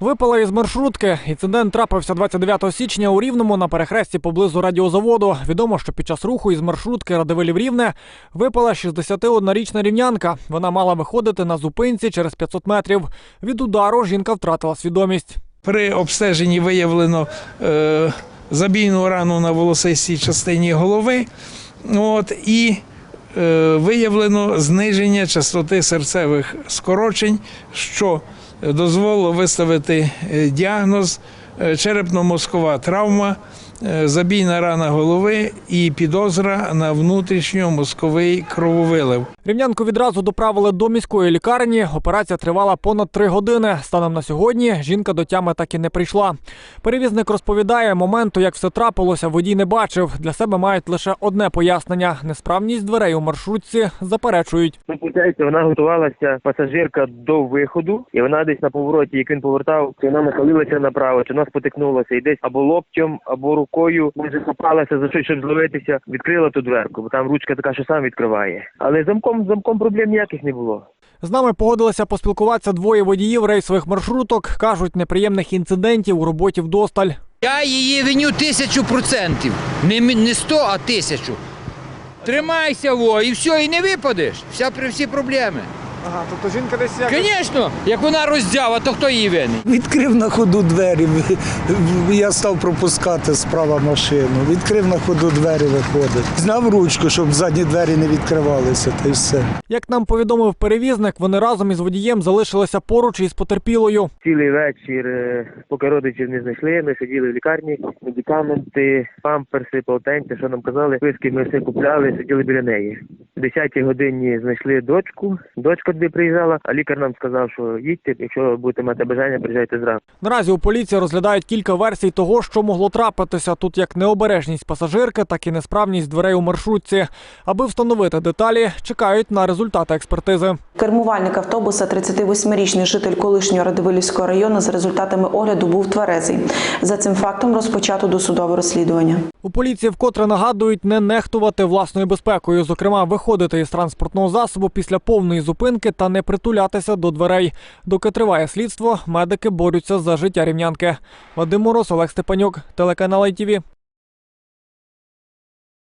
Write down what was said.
Випала із маршрутки. Інцидент трапився 29 січня у Рівному на перехресті поблизу радіозаводу. Відомо, що під час руху із маршрутки Радивилів Рівне випала 61-річна рівнянка. Вона мала виходити на зупинці через 500 метрів. Від удару жінка втратила свідомість. При обстеженні виявлено е, забійну рану на волосистій частині голови. От, і е, виявлено зниження частоти серцевих скорочень, що дозволило виставити е, діагноз е, черепно-мозкова травма, забійна рана голови і підозра на внутрішньомозковий крововилив. Рівнянку відразу доправили до міської лікарні. Операція тривала понад три години. Станом на сьогодні жінка до тями так і не прийшла. Перевізник розповідає, моменту, як все трапилося, водій не бачив. Для себе мають лише одне пояснення: несправність дверей у маршрутці заперечують. Ну, виходить, вона готувалася пасажирка до виходу, і вона десь на повороті, як він повертав, чи вона нахилилася направо, чи вона спотикнулася, і десь або локтем, або рукою може попалася за щось, щоб зловитися, відкрила ту дверку, бо там ручка така, що сам відкриває. Але замком замком проблем ніяких не було. З нами погодилися поспілкуватися двоє водіїв рейсових маршруток. кажуть, неприємних інцидентів у роботі вдосталь. Я її виню тисячу процентів. Не, не сто, а тисячу. Тримайся, во, і все, і не випадеш. Вся при всі проблеми. Ага, тобто жінка десь Звісно, як вона роздява, то хто її винен? Відкрив на ходу двері. Я став пропускати справа машину. Відкрив на ходу двері, виходить. Зняв ручку, щоб задні двері не відкривалися, та й все. Як нам повідомив перевізник, вони разом із водієм залишилися поруч із потерпілою. Цілий вечір, е, поки родичів не знайшли, ми сиділи в лікарні, медикаменти, памперси, полотенця, що нам казали, списки ми все купляли, сиділи біля неї. В 10 годині знайшли дочку, дочка туди приїжджала, а лікар нам сказав, що їдьте, якщо будете мати бажання, приїжджайте зранку. Наразі у поліції розглядають кілька версій того, що могло трапитися. Тут як необережність пасажирки, так і несправність дверей у маршрутці. Аби встановити деталі, чекають на результати експертизи. Кермувальник автобуса, 38-річний житель колишнього Радивилівського району, за результатами огляду був тверезий. За цим фактом розпочато досудове розслідування. У поліції вкотре нагадують не нехтувати власною безпекою, зокрема, виходити із транспортного засобу після повної зупинки та не притулятися до дверей. Доки триває слідство, медики борються за життя рівнянки. Вадим Мороз, Олег Степанюк, телеканал ITV.